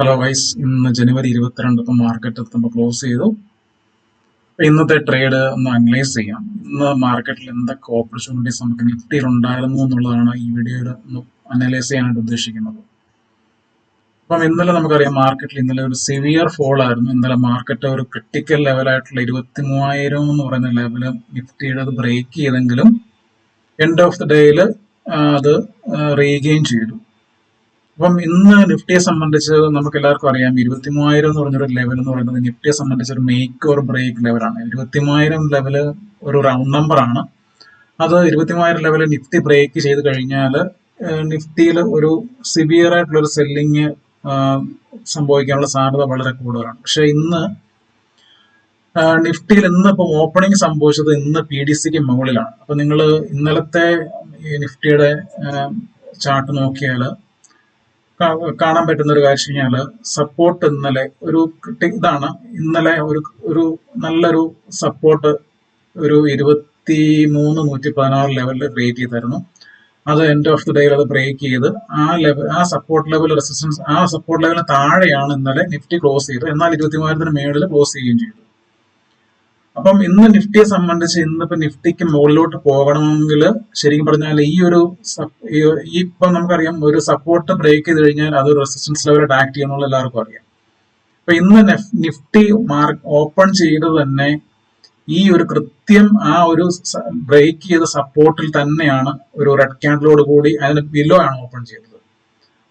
Hello guys ഇന്ന് ജനുവരി ഇരുപത്തിരണ്ട് ഇപ്പം മാർക്കറ്റ് എത്തുമ്പോൾ ക്ലോസ് ചെയ്തു. ഇന്നത്തെ ട്രേഡ് ഒന്ന് അനലൈസ് ചെയ്യാം. ഇന്ന് മാർക്കറ്റിൽ എന്തൊക്കെ ഓപ്പർച്യൂണിറ്റീസ് നമുക്ക് നിഫ്റ്റിയിൽ ഉണ്ടായിരുന്നു എന്നുള്ളതാണ് ഈ വീഡിയോയുടെ ഒന്ന് അനലൈസ് ചെയ്യാനായിട്ട് ഉദ്ദേശിക്കുന്നത്. അപ്പം ഇന്നലെ നമുക്കറിയാം മാർക്കറ്റിൽ ഇന്നലെ ഒരു സിവിയർ ഫോൾ ആയിരുന്നു. ഇന്നലെ മാർക്കറ്റ് ഒരു ക്രിട്ടിക്കൽ ലെവലായിട്ടുള്ള ഇരുപത്തി മൂവായിരം എന്ന് പറയുന്ന ലെവൽ നിഫ്റ്റിയുടെ അത് ബ്രേക്ക് ചെയ്തെങ്കിലും എൻഡ് ഓഫ് ദി ഡേയിൽ അത് റീഗെയിൻ ചെയ്തു. അപ്പം ഇന്ന് നിഫ്റ്റിയെ സംബന്ധിച്ച് നമുക്ക് എല്ലാവർക്കും അറിയാം ഇരുപത്തി മൂവായിരം എന്ന് പറഞ്ഞൊരു ലെവൽ എന്ന് പറയുന്നത് നിഫ്റ്റിയെ സംബന്ധിച്ച് ഒരു മേക്ക് ഓർ ബ്രേക്ക് ലെവലാണ് ഇരുപത്തി മൂവായിരം ലെവൽ ഒരു റൗണ്ട് നമ്പർ ആണ്. അത് ഇരുപത്തി മൂവായിരം ലെവൽ നിഫ്റ്റി ബ്രേക്ക് ചെയ്ത് കഴിഞ്ഞാൽ നിഫ്റ്റിയിൽ ഒരു സിവിയർ ആയിട്ടുള്ള ഒരു സെല്ലിങ് സംഭവിക്കാനുള്ള സാധ്യത വളരെ കൂടുതലാണ്. പക്ഷെ ഇന്ന് നിഫ്റ്റിയിൽ ഇന്ന് ഇപ്പം ഓപ്പണിംഗ് സംഭവിച്ചത് ഇന്ന് പി ഡി സിക്ക് മുകളിലാണ്. അപ്പൊ നിങ്ങൾ ഇന്നലത്തെ നിഫ്റ്റിയുടെ ചാർട്ട് നോക്കിയാൽ കാണാൻ പറ്റുന്ന ഒരു കാര്യം കഴിഞ്ഞാൽ സപ്പോർട്ട് ഇന്നലെ ഒരു ഇതാണ്. ഇന്നലെ ഒരു ഒരു നല്ലൊരു സപ്പോർട്ട് ഒരു ഇരുപത്തി മൂന്ന് നൂറ്റി പതിനാറ് ലെവലിൽ ക്രിയേറ്റ് ചെയ്തായിരുന്നു. അത് എൻഡ് ഓഫ് ദി ഡേയിൽ അത് ബ്രേക്ക് ചെയ്ത് ആ ലെവൽ ആ സപ്പോർട്ട് ലെവൽ റെസിസ്റ്റൻസ് ആ സപ്പോർട്ട് ലെവലിന് താഴെയാണ് ഇന്നലെ നിഫ്റ്റി ക്ലോസ് ചെയ്തത്. എന്നാൽ ഇരുപത്തി മൂവായിരത്തിന് മേളിൽ ക്ലോസ് ചെയ്യുകയും ചെയ്തു. അപ്പം ഇന്ന് നിഫ്റ്റിയെ സംബന്ധിച്ച് ഇന്നിപ്പോ നിഫ്റ്റിക്ക് മുകളിലോട്ട് പോകണമെങ്കിൽ ശരിക്കും പറഞ്ഞാൽ ഈ ഒരു ഈ ഇപ്പൊ നമുക്കറിയാം ഒരു സപ്പോർട്ട് ബ്രേക്ക് ചെയ്ത് കഴിഞ്ഞാൽ അത് റെസിസ്റ്റൻസ് ലെവലായിട്ട് ആക്ട് ചെയ്യുന്നുള്ള എല്ലാവർക്കും അറിയാം. അപ്പൊ ഇന്ന് നിഫ്റ്റി മാർക്ക് ഓപ്പൺ ചെയ്ത് തന്നെ ഈ ഒരു കൃത്യം ആ ഒരു ബ്രേക്ക് ചെയ്ത സപ്പോർട്ടിൽ തന്നെയാണ് ഒരു റെഡ് ക്യാൻഡിലോട് കൂടി അതിന് ബിലോ ആണ് ഓപ്പൺ ചെയ്തത്.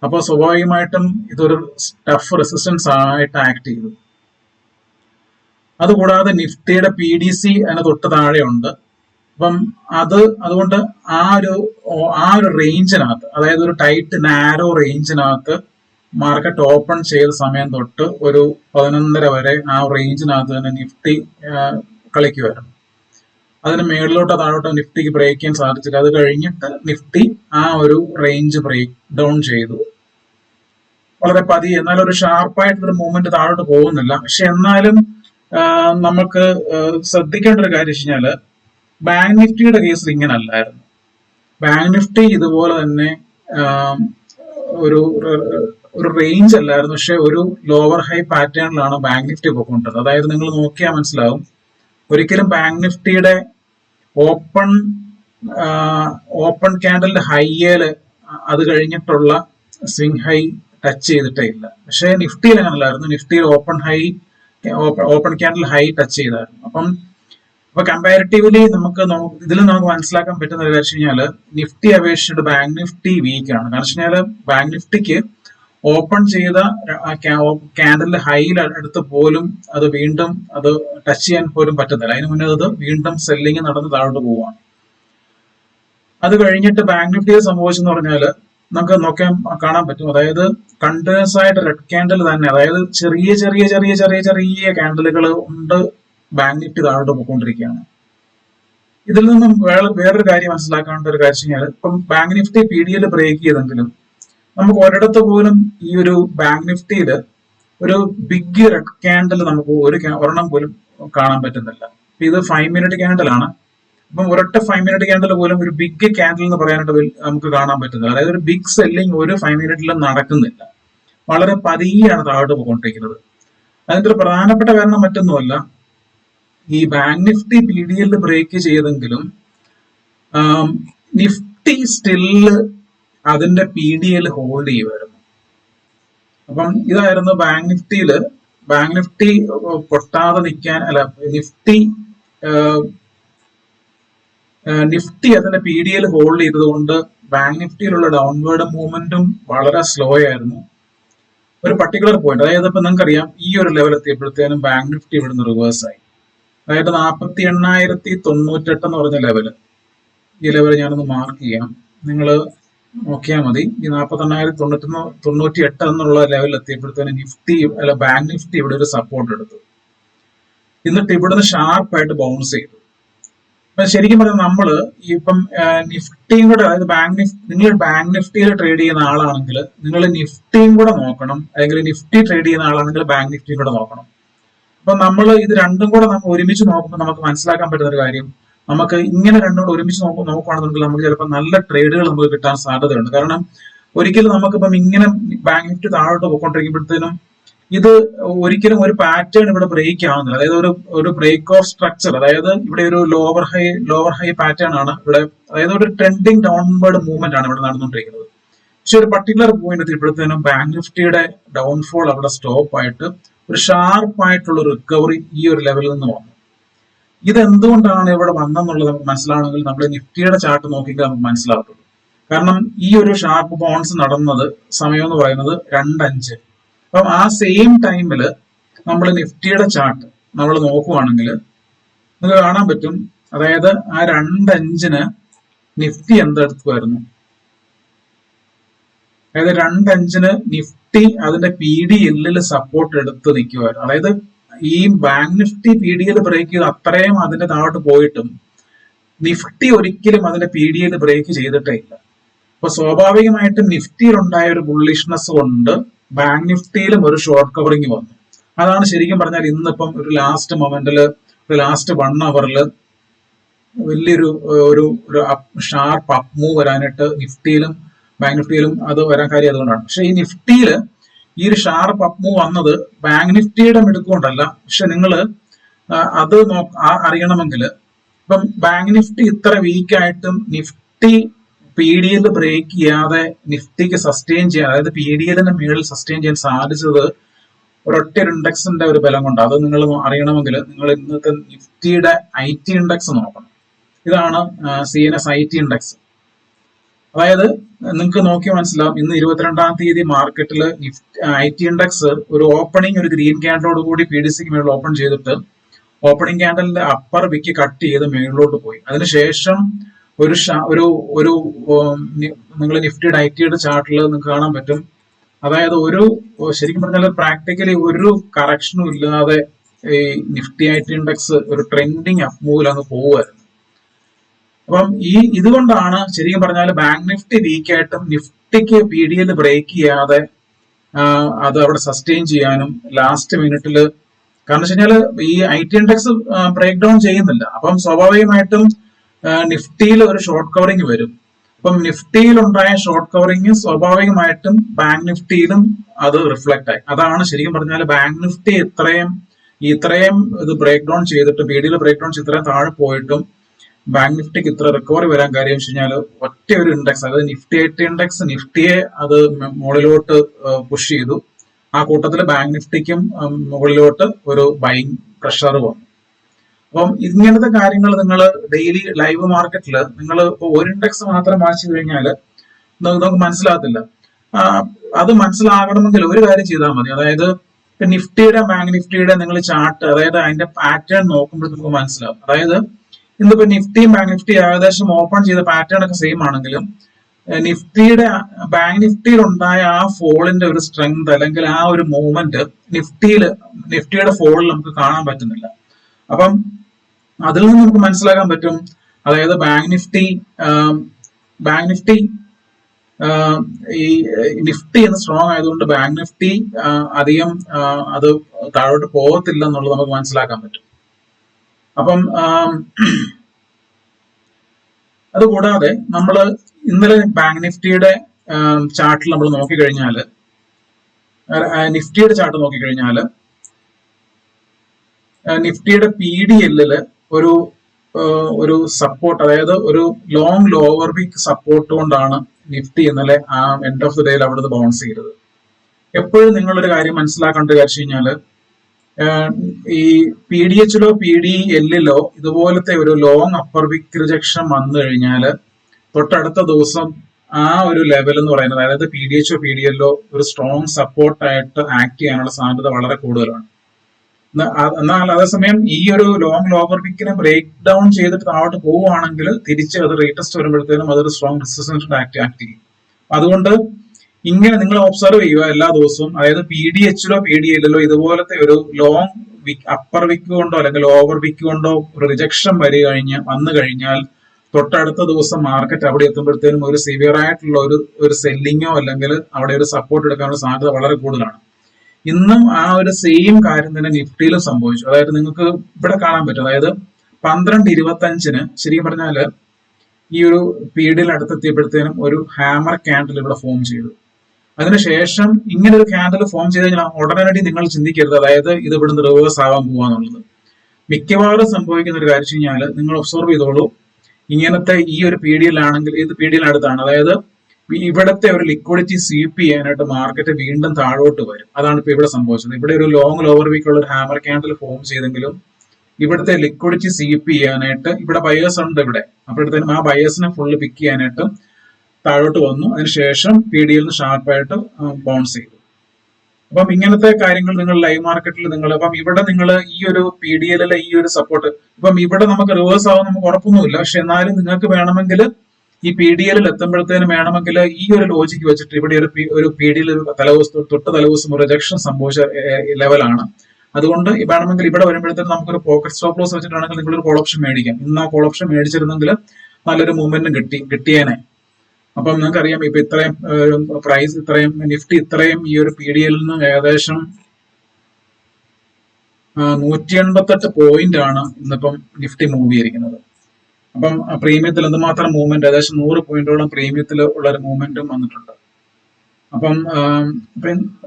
അപ്പോൾ സ്വാഭാവികമായിട്ടും ഇതൊരു ടഫ് റെസിസ്റ്റൻസ് ആയിട്ട് ആക്ട് ചെയ്തു അതുകൂടാതെ നിഫ്റ്റിയുടെ പി ഡി സി അതിന് തൊട്ട് താഴെയുണ്ട്. അപ്പം അത് അതുകൊണ്ട് ആ ഒരു ആ ഒരു റേഞ്ചിനകത്ത് അതായത് ഒരു ടൈറ്റ് നാരോ റേഞ്ചിനകത്ത് മാർക്കറ്റ് ഓപ്പൺ ചെയ്ത സമയം തൊട്ട് ഒരു പതിനൊന്നര വരെ ആ റേഞ്ചിനകത്ത് തന്നെ നിഫ്റ്റി കളിക്കുമായിരുന്നു അതിന് മേളിലോട്ടോ താഴോട്ടോ നിഫ്റ്റിക്ക് ബ്രേക്ക് ചെയ്യാൻ സാധിച്ചില്ല. അത് കഴിഞ്ഞിട്ട് നിഫ്റ്റി ആ ഒരു റേഞ്ച് ബ്രേക്ക് ഡൗൺ ചെയ്തു. വളരെ പതിയെ എന്നാലും ഒരു ഷാർപ്പായിട്ടുള്ള മൂവ്മെന്റ് താഴോട്ട് പോകുന്നില്ല. പക്ഷെ എന്നാലും നമുക്ക് ശ്രദ്ധിക്കേണ്ട ഒരു കാര്യം വെച്ചാൽ ബാങ്ക് നിഫ്റ്റിയുടെ കേസ് ഇങ്ങനെ അല്ലായിരുന്നു ബാങ്ക് നിഫ്റ്റി ഇതുപോലെ തന്നെ ഒരു ഒരു റേഞ്ച് അല്ലായിരുന്നു. പക്ഷെ ഒരു ലോവർ ഹൈ പാറ്റേണിലാണ് ബാങ്ക് നിഫ്റ്റി പോയിക്കൊണ്ടിരുന്നത് അതായത് നിങ്ങൾ നോക്കിയാൽ മനസ്സിലാവും. ഒരിക്കലും ബാങ്ക് നിഫ്റ്റിയുടെ ഓപ്പൺ ഓപ്പൺ ക്യാൻഡലിന്റെ ഹൈയേൽ അത് കഴിഞ്ഞിട്ടുള്ള സ്വിംഗ് ഹൈ ടച്ച് ചെയ്തിട്ടേ ഇല്ല. പക്ഷേ നിഫ്റ്റിയിൽ അങ്ങനല്ലായിരുന്നു. നിഫ്റ്റിയിൽ open high open candle high touch ചെയ്തായിരുന്നു. അപ്പം അപ്പൊ കമ്പാരിറ്റീവ്ലി നമുക്ക് ഇതിൽ നമുക്ക് മനസ്സിലാക്കാൻ പറ്റുന്ന ഒരു കാര്യം കഴിഞ്ഞാൽ നിഫ്റ്റി അപേക്ഷിച്ചിട്ട് ബാങ്ക് നിഫ്റ്റി വീക്ക് ആണ്. കാരണം വെച്ചാൽ ബാങ്ക് നിഫ്റ്റിക്ക് ഓപ്പൺ ചെയ്ത ക്യാൻഡലിന്റെ ഹൈയിൽ അടുത്ത് പോലും അത് വീണ്ടും അത് ടച്ച് ചെയ്യാൻ പോലും പറ്റുന്നില്ല അതിന് മുന്നേ അത് വീണ്ടും സെല്ലിങ് നടന്ന് താഴോട്ട് പോവാണ് അത് കഴിഞ്ഞിട്ട് ബാങ്ക് നിഫ്റ്റിയെ സംഭവിച്ചെന്ന് പറഞ്ഞാൽ നമുക്ക് നോക്കാൻ കാണാൻ പറ്റും. അതായത് കണ്ടിന്യൂസ് ആയിട്ട് റെഡ് ക്യാൻഡിൽ തന്നെ അതായത് ചെറിയ ചെറിയ ചെറിയ ചെറിയ ചെറിയ ക്യാൻഡിലുകൾ ഉണ്ട് ബാങ്ക് നിഫ്റ്റി താഴോട്ട് പോയിക്കൊണ്ടിരിക്കുകയാണ്. ഇതിൽ നിന്നും വേറെ വേറൊരു കാര്യം മനസ്സിലാക്കേണ്ട ഒരു കാര്യം കഴിഞ്ഞാൽ ഇപ്പം bank Nifty P D L break ചെയ്തെങ്കിലും നമുക്ക് ഒരിടത്ത് പോലും ഈ ഒരു ബാങ്ക് നിഫ്റ്റിയിൽ ഒരു ബിഗ് റെഡ് ക്യാൻഡിൽ നമുക്ക് ഒരു ഒരെണ്ണം പോലും കാണാൻ പറ്റുന്നില്ല. ഇത് ഫൈവ് മിനിറ്റ് ക്യാൻഡിലാണ് അപ്പം ഒരൊറ്റ ഫൈവ് മിനിറ്റ് ക്യാൻഡിൽ പോലും ഒരു ബിഗ് ക്യാൻഡിൽ എന്ന് പറയാനായിട്ട് നമുക്ക് കാണാൻ പറ്റുന്നില്ല. അതായത് ഒരു ബിഗ് സെല്ലിംഗ് ഒരു ഫൈവ് മിനിറ്റിലും നടക്കുന്നില്ല. വളരെ പതിയാണ് താഴോട്ട് പോയിക്കൊണ്ടിരിക്കുന്നത്. അതിന്റെ ഒരു പ്രധാനപ്പെട്ട കാരണം മറ്റൊന്നുമല്ല. ഈ ബാങ്ക് നിഫ്റ്റി പി ഡി എല്ലിൽ ബ്രേക്ക് ചെയ്തെങ്കിലും നിഫ്റ്റി സ്റ്റിൽ അതിന്റെ പി ഡി എൽ ഹോൾഡ് ചെയ്യുമായിരുന്നു. അപ്പം ഇതായിരുന്നു ബാങ്ക് നിഫ്റ്റിയിൽ ബാങ്ക് നിഫ്റ്റി പൊട്ടാതെ നിൽക്കാൻ അല്ല നിഫ്റ്റി നിഫ്റ്റി അതിന്റെ പി ഡി എൽ ഹോൾഡ് ചെയ്തതുകൊണ്ട് ബാങ്ക് നിഫ്റ്റിയിലുള്ള ഡൗൺവേർഡ് മൂവ്മെന്റും വളരെ സ്ലോ ആയിരുന്നു. ഒരു പർട്ടിക്കുലർ പോയിന്റ് അതായത് ഇപ്പൊ നിങ്ങൾക്കറിയാം ഈ ഒരു ലെവൽ എത്തിയപ്പോഴത്തേനും ബാങ്ക് നിഫ്റ്റി ഇവിടുന്ന് റിവേഴ്സ് ആയി. അതായത് നാൽപ്പത്തി എണ്ണായിരത്തി തൊണ്ണൂറ്റെട്ട് എന്ന് പറഞ്ഞ ലെവൽ ഈ ലെവൽ ഞാനൊന്ന് മാർക്ക് ചെയ്യാം. നിങ്ങൾ നോക്കിയാൽ മതി ഈ നാൽപ്പത്തി എണ്ണായിരത്തി തൊണ്ണൂറ്റി തൊണ്ണൂറ്റി എട്ട് എന്നുള്ള ലെവൽ എത്തിയപ്പോഴത്തേനും നിഫ്റ്റി അല്ല ബാങ്ക് നിഫ്റ്റി ഇവിടെ ഒരു സപ്പോർട്ട് എടുത്തു. എന്നിട്ട് ഇവിടുന്ന് ഷാർപ്പായിട്ട് ബൗൺസ് ചെയ്തു. ശരിക്കും പറഞ്ഞാൽ നമ്മൾ ഇപ്പം നിഫ്റ്റിയും കൂടെ അതായത് ബാങ്ക് നിഫ്റ്റി നിങ്ങൾ ബാങ്ക് നിഫ്റ്റിയിൽ ട്രേഡ് ചെയ്യുന്ന ആളാണെങ്കിൽ നിങ്ങൾ നിഫ്റ്റിയും കൂടെ നോക്കണം. അല്ലെങ്കിൽ നിഫ്റ്റി ട്രേഡ് ചെയ്യുന്ന ആളാണെങ്കിൽ ബാങ്ക് നിഫ്റ്റിയും കൂടെ നോക്കണം. അപ്പൊ നമ്മൾ ഇത് രണ്ടും കൂടെ നമ്മൾ ഒരുമിച്ച് നോക്കുമ്പോൾ നമുക്ക് മനസ്സിലാക്കാൻ പറ്റുന്ന ഒരു കാര്യം നമുക്ക് ഇങ്ങനെ രണ്ടും കൂടെ ഒരുമിച്ച് നോക്കും നോക്കുകയാണെന്നുണ്ടെങ്കിൽ നമുക്ക് ചിലപ്പോൾ നല്ല ട്രേഡുകൾ നമുക്ക് കിട്ടാൻ സാധ്യതയുണ്ട്. കാരണം ഒരിക്കലും നമുക്കിപ്പം ഇങ്ങനെ ബാങ്ക് നിഫ്റ്റി താഴോട്ട് പോയിക്കൊണ്ടിരിക്കുമ്പോഴത്തേനും ഇത് ഒരിക്കലും ഒരു പാറ്റേൺ ഇവിടെ ബ്രേക്ക് ആവുന്നില്ല. അതായത് ഒരു ഒരു ബ്രേക്ക് ഓഫ് സ്ട്രക്ചർ അതായത് ഇവിടെ ഒരു lower high lower high pattern ആണ് ഇവിടെ. അതായത് ഒരു ട്രെൻഡിങ് ഡൗൺവേർഡ് മൂവ്മെന്റ് ആണ് ഇവിടെ നടന്നുകൊണ്ടിരിക്കുന്നത്. പക്ഷെ ഒരു പർട്ടിക്കുലർ പോയിന്റ് എത്തിയപ്പോഴത്തേനും ബാങ്ക് നിഫ്റ്റിയുടെ ഡൗൺഫോൾ അവിടെ സ്റ്റോപ്പ് ആയിട്ട് ഒരു ഷാർപ്പായിട്ടുള്ള റിക്കവറി ഈ ഒരു ലെവലിൽ നിന്ന് വന്നു. ഇത് എന്തുകൊണ്ടാണ് ഇവിടെ വന്നെന്നുള്ളത് നമുക്ക് മനസ്സിലാവണമെങ്കിൽ നമ്മൾ നിഫ്റ്റിയുടെ ചാർട്ട് നോക്കിയാൽ നമുക്ക് മനസ്സിലാകത്തുള്ളൂ കാരണം ഈ ഒരു ഷാർപ്പ് ബോൺസ് നടന്നത് സമയം എന്ന് പറയുന്നത് രണ്ടഞ്ച്. അപ്പം ആ സെയിം ടൈമിൽ നമ്മൾ നിഫ്റ്റിയുടെ ചാർട്ട് നമ്മൾ നോക്കുവാണെങ്കിൽ നമുക്ക് കാണാൻ പറ്റും. അതായത് ആ രണ്ടഞ്ചിന് നിഫ്റ്റി എന്തെടുക്കുമായിരുന്നു അതായത് രണ്ടഞ്ചിന് നിഫ്റ്റി അതിന്റെ പി ഡി എല്ലിൽ സപ്പോർട്ട് എടുത്ത് നിൽക്കുമായിരുന്നു അതായത് ഈ bank Nifty P D L break ചെയ്ത് അത്രയും അതിന്റെ താഴോട്ട് പോയിട്ടും നിഫ്റ്റി ഒരിക്കലും അതിന്റെ പി ഡി എൽ ബ്രേക്ക് ചെയ്തിട്ടേ ഇല്ല. അപ്പൊ സ്വാഭാവികമായിട്ടും നിഫ്റ്റിയിൽ ഉണ്ടായ ഒരു ബുള്ളിഷ്നെസ് കൊണ്ട് ബാങ്ക് നിഫ്റ്റിയിലും ഒരു ഷോർട്ട് കവറിങ് വന്നു. അതാണ് ശരിക്കും പറഞ്ഞാൽ ഇന്നിപ്പം ഒരു ലാസ്റ്റ് മൊമെന്റിൽ ഒരു ലാസ്റ്റ് വൺ അവറിൽ വലിയൊരു ഒരു ഒരു ഷാർപ്പ് അപ്പ് മൂവ് വരാനായിട്ട് നിഫ്റ്റിയിലും ബാങ്ക് നിഫ്റ്റിയിലും അത് വരാൻ കാര്യം അതുകൊണ്ടാണ്. പക്ഷെ ഈ നിഫ്റ്റിയിൽ ഈ ഒരു ഷാർപ്പ് അപ്പ് മൂവ് വന്നത് ബാങ്ക് നിഫ്റ്റിയുടെ മിടുക്കൊണ്ടല്ല പക്ഷെ നിങ്ങൾ അത് അറിയണമെങ്കിൽ ഇപ്പം ബാങ്ക് നിഫ്റ്റി ഇത്ര വീക്കായിട്ടും Nifty P D L break ചെയ്യാതെ നിഫ്റ്റിക്ക് സസ്റ്റെയിൻ ചെയ്യാൻ അതായത് പി ഡി എല്ലിന്റെ മുകളിൽ സസ്റ്റെയിൻ ചെയ്യാൻ സാധിച്ചത് ഒരൊറ്റ ഒരു ഇൻഡെക്സിന്റെ ഒരു ബലം കൊണ്ട്. അത് നിങ്ങൾ അറിയണമെങ്കിൽ നിങ്ങൾ ഇന്നത്തെ നിഫ്റ്റിയുടെ ഐ ടി ഇൻഡെക്സ് നോക്കണം. ഇതാണ് C N S I T index അതായത് നിങ്ങൾക്ക് നോക്കി മനസ്സിലാവും ഇന്ന് ഇരുപത്തിരണ്ടാം തീയതി മാർക്കറ്റിൽ ഐ ടി ഇൻഡെക്സ് ഒരു ഓപ്പണിംഗ് ഒരു ഗ്രീൻ ക്യാൻഡലോട് കൂടി പി ഡി സിക്ക് മുകളിൽ ഓപ്പൺ ചെയ്തിട്ട് ഓപ്പണിംഗ് ക്യാൻഡലിന്റെ അപ്പർ വിക്ക് കട്ട് ചെയ്ത് മുകളിലോട്ട് പോയി. അതിനുശേഷം ഒരു ഒരു ഒരു നിങ്ങൾ നിഫ്റ്റി ഡൈറ്റിയുടെ ചാർട്ടിൽ നിങ്ങൾക്ക് കാണാൻ പറ്റും. അതായത് ഒരു ശരിക്കും പറഞ്ഞാൽ പ്രാക്ടിക്കലി ഒരു കറക്ഷനും ഇല്ലാതെ ഈ നിഫ്റ്റി ഐ ടി ഇൻഡെക്സ് ഒരു ട്രെൻഡിങ് അപ്പ് മൂവിൽ അങ്ങ് പോവുമായിരുന്നു അപ്പം ഈ ഇതുകൊണ്ടാണ് ശരിക്കും പറഞ്ഞാൽ ബാങ്ക് നിഫ്റ്റി വീക്കായിട്ടും നിഫ്റ്റിക്ക് പി ഡി എൽ ബ്രേക്ക് ചെയ്യാതെ അത് അവിടെ സസ്റ്റെയിൻ ചെയ്യാനും ലാസ്റ്റ് മിനിറ്റിൽ കാരണം വെച്ച് കഴിഞ്ഞാൽ ഈ I T index break down ചെയ്യുന്നില്ല. അപ്പം സ്വാഭാവികമായിട്ടും നിഫ്റ്റിയിൽ ഒരു ഷോർട്ട് കവറിങ് വരും. അപ്പം നിഫ്റ്റിയിൽ ഉണ്ടായ ഷോർട്ട് കവറിങ് സ്വാഭാവികമായിട്ടും ബാങ്ക് നിഫ്റ്റിയിലും അത് റിഫ്ലക്ട് ആയി. അതാണ് ശരിക്കും പറഞ്ഞാൽ ബാങ്ക് നിഫ്റ്റി ഇത്രയും ഇത്രയും ഇത് ബ്രേക്ക് ഡൗൺ ചെയ്തിട്ട് പി ഡിയിൽ ബ്രേക്ക് ഡൗൺ ഇത്രയും താഴെ പോയിട്ടും ബാങ്ക് നിഫ്റ്റിക്ക് ഇത്ര റിക്കവറി വരാൻ കാര്യം വെച്ച് കഴിഞ്ഞാൽ ഒറ്റ ഒരു ഇൻഡെക്സ് അതായത് നിഫ്റ്റി എയ്റ്റ് ഇൻഡെക്സ് നിഫ്റ്റിയെ അത് മുകളിലോട്ട് പുഷ് ചെയ്തു. ആ കൂട്ടത്തിൽ ബാങ്ക് നിഫ്റ്റിക്കും മുകളിലോട്ട് ഒരു ബൈങ് പ്രഷർ വന്നു. അപ്പം ഇങ്ങനത്തെ കാര്യങ്ങൾ നിങ്ങൾ ഡെയിലി ലൈവ് മാർക്കറ്റിൽ നിങ്ങൾ ഒരു ഇൻഡെക്സ് മാത്രം വായിച്ചു കഴിഞ്ഞാൽ നമുക്ക് മനസ്സിലാകത്തില്ല. അത് മനസ്സിലാകണമെങ്കിൽ ഒരു കാര്യം ചെയ്താൽ മതി. അതായത് നിഫ്റ്റിയുടെ ബാങ്ക് നിഫ്റ്റിയുടെ നിങ്ങൾ ചാർട്ട് അതായത് അതിന്റെ പാറ്റേൺ നോക്കുമ്പോൾ നമുക്ക് മനസ്സിലാവും. അതായത് ഇന്നിപ്പോ നിഫ്റ്റിയും ബാങ്ക് നിഫ്റ്റി ഏകദേശം ഓപ്പൺ ചെയ്ത പാറ്റേൺ ഒക്കെ സെയിം ആണെങ്കിലും നിഫ്റ്റിയുടെ ബാങ്ക് നിഫ്റ്റിയിൽ ഉണ്ടായ ആ ഫോളിന്റെ ഒരു സ്ട്രെങ്ത് അല്ലെങ്കിൽ ആ ഒരു മൂവ്മെന്റ് നിഫ്റ്റിയിൽ നിഫ്റ്റിയുടെ ഫോളിൽ നമുക്ക് കാണാൻ പറ്റുന്നില്ല. അപ്പം അതിൽ നിന്ന് നമുക്ക് മനസ്സിലാക്കാൻ പറ്റും. അതായത് ബാങ്ക് നിഫ്റ്റി ബാങ്ക് നിഫ്റ്റി ഈ നിഫ്റ്റി എന്ന് സ്ട്രോങ് ആയതുകൊണ്ട് ബാങ്ക് നിഫ്റ്റി അധികം അത് താഴോട്ട് പോകത്തില്ല എന്നുള്ളത് നമുക്ക് മനസ്സിലാക്കാൻ പറ്റും. അപ്പം അതുകൂടാതെ നമ്മൾ ഇന്നലെ ബാങ്ക് നിഫ്റ്റിയുടെ ചാർട്ടിൽ നമ്മൾ നോക്കിക്കഴിഞ്ഞാൽ നിഫ്റ്റിയുടെ ചാർട്ട് നോക്കിക്കഴിഞ്ഞാൽ നിഫ്റ്റിയുടെ പി ഡി എല്ലിൽ ഒരു ഒരു സപ്പോർട്ട് അതായത് ഒരു ലോങ് ലോവർ വീക്ക് സപ്പോർട്ട് കൊണ്ടാണ് നിഫ്റ്റി ഇന്നലെ ആ എൻഡ് ഓഫ് ദി ഡേയിൽ അവിടുന്ന് ബൗൺസ് ചെയ്തത്. എപ്പോഴും നിങ്ങളൊരു കാര്യം മനസ്സിലാക്കേണ്ട കാര്യം കഴിഞ്ഞാൽ ഈ പി ഡി എച്ചിലോ പി ഡി എല്ലിലോ ഇതുപോലത്തെ ഒരു ലോങ് അപ്പർ വിക്ക് റിജക്ഷൻ വന്നു കഴിഞ്ഞാൽ തൊട്ടടുത്ത ദിവസം ആ ഒരു ലെവൽ എന്ന് പറയുന്നത് അതായത് പി ഡി എച്ചോ പി ഡി എല്ലോ ഒരു സ്ട്രോങ് സപ്പോർട്ടായിട്ട് ആക്ട് ചെയ്യാനുള്ള സാധ്യത വളരെ കൂടുതലാണ്. എന്നാൽ അതേസമയം ഈ ഒരു ലോങ് ലോവർ വിക്കിനെ ബ്രേക്ക് ഡൗൺ ചെയ്തിട്ട് താഴോട്ട് പോവുകയാണെങ്കിൽ തിരിച്ച് അത് റേറ്റസ്റ്റ് വരുമ്പോഴത്തേനും അതൊരു സ്ട്രോങ് റെസിസ്റ്റൻസ് ആക്ട് ആക്ട് ചെയ്യും. അതുകൊണ്ട് ഇങ്ങനെ നിങ്ങൾ ഒബ്സർവ് ചെയ്യുക എല്ലാ ദിവസവും. അതായത് പി ഡി എച്ചിലോ പി ഡി എല്ലിലോ ഇതുപോലത്തെ ഒരു ലോങ് വിക്ക് അപ്പർ വിക്ക് കൊണ്ടോ അല്ലെങ്കിൽ ഓവർ വിക്ക് കൊണ്ടോ റിജക്ഷൻ വരി കഴിഞ്ഞ് വന്നു കഴിഞ്ഞാൽ തൊട്ടടുത്ത ദിവസം മാർക്കറ്റ് അവിടെ എത്തുമ്പോഴത്തേനും ഒരു സിവിയർ ആയിട്ടുള്ള ഒരു ഒരു സെല്ലിങ്ങോ അല്ലെങ്കിൽ അവിടെ ഒരു സപ്പോർട്ട് എടുക്കാനുള്ള സാധ്യത വളരെ കൂടുതലാണ്. ഇന്നും ആ ഒരു സെയിം കാര്യം തന്നെ നിഫ്റ്റിയിലും സംഭവിച്ചു. അതായത് നിങ്ങൾക്ക് ഇവിടെ കാണാൻ പറ്റും. അതായത് പന്ത്രണ്ട് ഇരുപത്തി അഞ്ചിന് ശരിക്കും പറഞ്ഞാൽ ഈ ഒരു പീഡിയിൽ അടുത്തെത്തിയപ്പോഴത്തേനും ഒരു ഹാമർ ക്യാൻഡിൽ ഇവിടെ ഫോം ചെയ്തു. അതിനുശേഷം ഇങ്ങനെ ഒരു ക്യാൻഡിൽ ഫോം ചെയ്ത് കഴിഞ്ഞാൽ ഉടനടി നിങ്ങൾ ചിന്തിക്കരുത്. അതായത് ഇത് ഇവിടുന്ന് റിവേഴ്സ് ആവാൻ പോവാന്നുള്ളത്. മിക്കവാറും സംഭവിക്കുന്ന ഒരു കാര്യം വെച്ച് കഴിഞ്ഞാൽ നിങ്ങൾ ഒബ്സർവ് ചെയ്തോളൂ. ഇങ്ങനത്തെ ഈ ഒരു പീഡിയിലാണെങ്കിൽ ഇത് പീഡിയയിനടുത്താണ് അതായത് ഇവിടത്തെ ഒരു ലിക്വിഡിറ്റി സ്വീപ്പ് ചെയ്യാനായിട്ട് മാർക്കറ്റ് വീണ്ടും താഴോട്ട് വരും. അതാണ് ഇപ്പൊ ഇവിടെ സംഭവിച്ചത്. ഇവിടെ ഒരു ലോങ് ലോവർ വീക്ക് ഉള്ള ഒരു ഹാമർ ക്യാൻഡിൽ ഫോം ചെയ്തെങ്കിലും ഇവിടുത്തെ ലിക്വിഡിറ്റി സ്വീപ്പ് ചെയ്യാനായിട്ട് ഇവിടെ ബയേഴ്സ് ഉണ്ട് ഇവിടെ. അപ്പോഴത്തേനും ആ ബയേഴ്സിനെ ഫുള്ള് പിക്ക് ചെയ്യാനായിട്ട് താഴോട്ട് വന്നു. അതിനുശേഷം പി ഡി എൽ ഷാർപ്പായിട്ട് ബൗൺസ് ചെയ്തു. അപ്പം ഇങ്ങനത്തെ കാര്യങ്ങൾ നിങ്ങൾ ലൈവ് മാർക്കറ്റിൽ നിങ്ങൾ അപ്പം ഇവിടെ നിങ്ങൾ ഈ ഒരു പി ഡി എല്ലിലെ ഈ ഒരു സപ്പോർട്ട് ഇപ്പം ഇവിടെ നമുക്ക് റിവേഴ്സ് ആവും നമുക്ക് ഉറപ്പൊന്നുമില്ല. പക്ഷെ എന്നാലും നിങ്ങൾക്ക് വേണമെങ്കിൽ ഈ പി ഡി എല്ലിൽ എത്തുമ്പോഴത്തേനും വേണമെങ്കിൽ ഈ ഒരു ലോജിക്ക് വെച്ചിട്ട് ഇവിടെ ഒരു ഒരു പി ഡി എൽ തലവസ് തൊട്ട് തലവസം റിജക്ഷൻ സംഭവിച്ച ലെവലാണ് അതുകൊണ്ട് വേണമെങ്കിൽ ഇവിടെ വരുമ്പോഴത്തേനും നമുക്കൊരു പോക്കറ്റ് സ്റ്റോപ്പ് ലോസ് വെച്ചിട്ടാണെങ്കിൽ നിങ്ങളൊരു കോൾ ഓപ്ഷൻ മേടിക്കാം. ഇന്ന് ആ കോൾ ഓപ്ഷൻ മേടിച്ചിരുന്നെങ്കിൽ നല്ലൊരു മൂവ്മെന്റും കിട്ടി കിട്ടിയേനെ. അപ്പം നിങ്ങൾക്ക് അറിയാം ഇപ്പൊ ഇത്രയും പ്രൈസ് ഇത്രയും നിഫ്റ്റി ഇത്രയും ഈ ഒരു പി ഡി എല്ലിൽ നിന്ന് ഏകദേശം നൂറ്റി എൺപത്തെട്ട് പോയിന്റ് ആണ് ഇന്നിപ്പം നിഫ്റ്റി മൂവ് ചെയ്തിരിക്കുന്നത്. അപ്പം പ്രീമിയത്തിൽ എന്തുമാത്രം മൂവ്മെന്റ് ഏകദേശം നൂറ് പോയിന്റോളം പ്രീമിയത്തിൽ ഉള്ള ഒരു മൂവ്മെന്റും വന്നിട്ടുണ്ട്. അപ്പം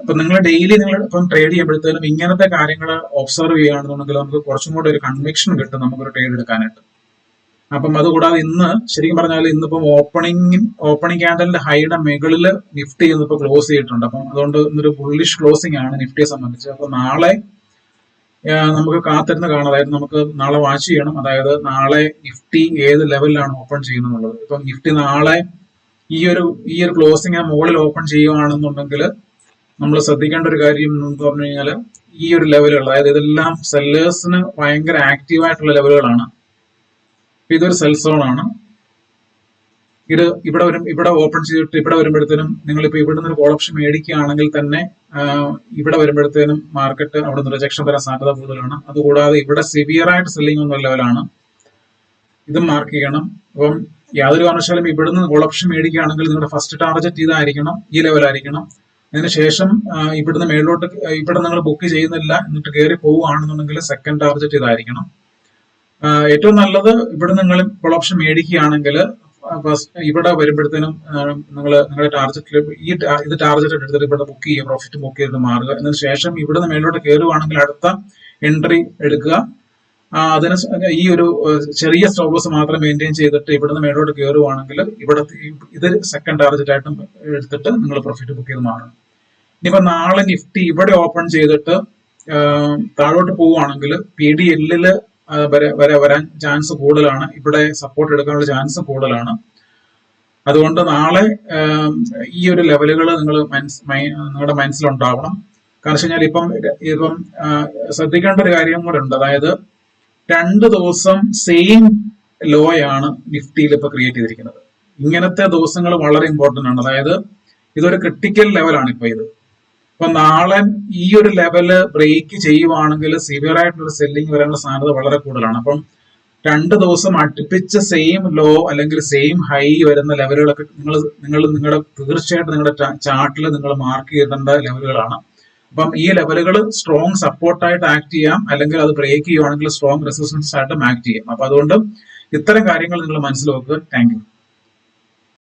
ഇപ്പൊ നിങ്ങൾ ഡെയിലി നിങ്ങൾ ഇപ്പം ട്രേഡ് ചെയ്യുമ്പോഴത്തേനും ഇങ്ങനത്തെ കാര്യങ്ങൾ ഒബ്സർവ് ചെയ്യുകയാണെന്നുണ്ടെങ്കിൽ നമുക്ക് കുറച്ചും കൂടെ ഒരു കൺവിക്ഷൻ കിട്ടും നമുക്കൊരു ട്രേഡ് എടുക്കാനായിട്ട്. അപ്പം അതുകൂടാതെ ഇന്ന് ശരിക്കും പറഞ്ഞാൽ ഇന്നിപ്പം ഓപ്പണിംഗ് ഓപ്പണിംഗ് ക്യാൻഡലിന്റെ ഹൈയുടെ മുകളിൽ നിഫ്റ്റി ഇന്നിപ്പോൾ ക്ലോസ് ചെയ്തിട്ടുണ്ട്. അപ്പം അതുകൊണ്ട് ഇന്നൊരു ബുള്ളിഷ് ക്ലോസിംഗ് ആണ് നിഫ്റ്റിയെ സംബന്ധിച്ച്. അപ്പൊ നാളെ നമുക്ക് കാത്തിരുന്ന് കാണാം. അതായത് നമുക്ക് നാളെ വാച്ച് ചെയ്യണം. അതായത് നാളെ നിഫ്റ്റി ഏത് ലെവലിലാണ് ഓപ്പൺ ചെയ്യുന്നത് ഇപ്പം നിഫ്റ്റി നാളെ ഈ ഒരു ഈ ഒരു ക്ലോസിംഗ് മുകളിൽ ഓപ്പൺ ചെയ്യുകയാണെന്നുണ്ടെങ്കിൽ നമ്മൾ ശ്രദ്ധിക്കേണ്ട ഒരു കാര്യം എന്ന് പറഞ്ഞു കഴിഞ്ഞാൽ ഈ ഒരു ലെവലുകൾ അതായത് ഇതെല്ലാം സെല്ലേഴ്സിന് ഭയങ്കര ആക്റ്റീവ് ആയിട്ടുള്ള ലെവലുകളാണ്. ഇതൊരു സെൽ ആണ്. ഇത് ഇവിടെ വരും ഇവിടെ ഓപ്പൺ ചെയ്തിട്ട് ഇവിടെ വരുമ്പോഴത്തേനും നിങ്ങൾ ഇപ്പൊ ഇവിടെ നിന്ന് കോൾ ഓപ്ഷൻ മേടിക്കുകയാണെങ്കിൽ തന്നെ ഇവിടെ വരുമ്പോഴത്തേനും മാർക്കറ്റ് അവിടെ നിന്ന് റിജക്ഷൻ വരാൻ സാധ്യത കൂടുതലാണ്. അതുകൂടാതെ ഇവിടെ സിവിയർ ആയിട്ട് സെല്ലിംഗ് ഒന്നും ലെവലാണ് ഇതും മാർക്ക് ചെയ്യണം. അപ്പം യാതൊരു കാരണവശാലും ഇവിടുന്ന് കോൾ ഓപ്ഷൻ മേടിക്കുകയാണെങ്കിൽ നിങ്ങളുടെ ഫസ്റ്റ് ടാർഗറ്റ് ഇതായിരിക്കണം ഈ ലെവലായിരിക്കണം അതിനുശേഷം ഇവിടുന്ന് മേളിലോട്ട് ഇവിടെ നിങ്ങൾ ബുക്ക് ചെയ്യുന്നില്ല എന്നിട്ട് കയറി പോവുകയാണെന്നുണ്ടെങ്കിൽ സെക്കൻഡ് ടാർഗറ്റ് ഇതായിരിക്കണം. ഏറ്റവും നല്ലത് ഇവിടെ നിങ്ങൾ കോൾ ഓപ്ഷൻ മേടിക്കുകയാണെങ്കിൽ ഇവിടെ വരുമ്പോഴത്തേനും നിങ്ങൾ നിങ്ങളുടെ ടാർജറ്റിൽ ഈ ഇത് ടാർജറ്റ് എടുത്തിട്ട് ഇവിടെ ബുക്ക് ചെയ്യുക പ്രോഫിറ്റ് ബുക്ക് ചെയ്ത് മാറുക. എന്നതിന് ശേഷം ഇവിടെ നിന്ന് മേലോട്ട് കയറുവാണെങ്കിൽ അടുത്ത എൻട്രി എടുക്കുക. അതിന് ഈ ഒരു ചെറിയ സ്റ്റോപ്സ് മാത്രം മെയിന്റെയിൻ ചെയ്തിട്ട് ഇവിടുന്ന് മേലോട്ട് കയറുവാണെങ്കിൽ ഇവിടെ ഇത് സെക്കൻഡ് ടാർജറ്റ് ആയിട്ടും എടുത്തിട്ട് നിങ്ങൾ പ്രോഫിറ്റ് ബുക്ക് ചെയ്ത് മാറണം ഇനിയിപ്പോൾ നാളെ നിഫ്റ്റി ഇവിടെ ഓപ്പൺ ചെയ്തിട്ട് താഴോട്ട് പോവുകയാണെങ്കിൽ പി ഡി എല്ലിൽ വരെ വരെ വരാൻ ചാൻസ് കൂടുതലാണ്. ഇവിടെ സപ്പോർട്ട് എടുക്കാനുള്ള ചാൻസ് കൂടുതലാണ്. അതുകൊണ്ട് നാളെ ഈ ഒരു ലെവലുകൾ നിങ്ങൾ നിങ്ങളുടെ മനസ്സിലുണ്ടാവണം. കാരണം വെച്ച് കഴിഞ്ഞാൽ ഇപ്പം ഇപ്പം ശ്രദ്ധിക്കേണ്ട ഒരു കാര്യം കൂടെ ഉണ്ട്. അതായത് രണ്ട് ദിവസം സെയിം ലോ ആണ് നിഫ്റ്റിയിൽ ഇപ്പൊ ക്രിയേറ്റ് ചെയ്തിരിക്കുന്നത്. ഇങ്ങനത്തെ ദിവസങ്ങൾ വളരെ ഇമ്പോർട്ടന്റ് ആണ്. അതായത് ഇതൊരു ക്രിട്ടിക്കൽ ലെവലാണ് ഇപ്പൊ ഇത്. അപ്പൊ നാളെ ഈ ഒരു ലെവൽ ബ്രേക്ക് ചെയ്യുവാണെങ്കിൽ സിവിയർ ആയിട്ടുള്ള സെല്ലിംഗ് വരാനുള്ള സാധ്യത വളരെ കൂടുതലാണ്. അപ്പം രണ്ട് ദിവസം അടുപ്പിച്ച സെയിം ലോ അല്ലെങ്കിൽ സെയിം ഹൈ വരുന്ന ലെവലുകളൊക്കെ നിങ്ങൾ നിങ്ങൾ നിങ്ങളുടെ തീർച്ചയായിട്ടും നിങ്ങളുടെ ചാർട്ടിൽ നിങ്ങൾ മാർക്ക് ചെയ്തേണ്ട ലെവലുകളാണ് അപ്പം ഈ ലെവലുകൾ സ്ട്രോങ് സപ്പോർട്ടായിട്ട് ആക്ട് ചെയ്യാം. അല്ലെങ്കിൽ അത് ബ്രേക്ക് ചെയ്യുവാണെങ്കിൽ സ്ട്രോങ് റെസിസ്റ്റൻസ് ആയിട്ടും ആക്ട് ചെയ്യാം. അപ്പൊ അതുകൊണ്ട് ഇത്തരം കാര്യങ്ങൾ നിങ്ങൾ മനസ്സിലാക്കുക താങ്ക് യു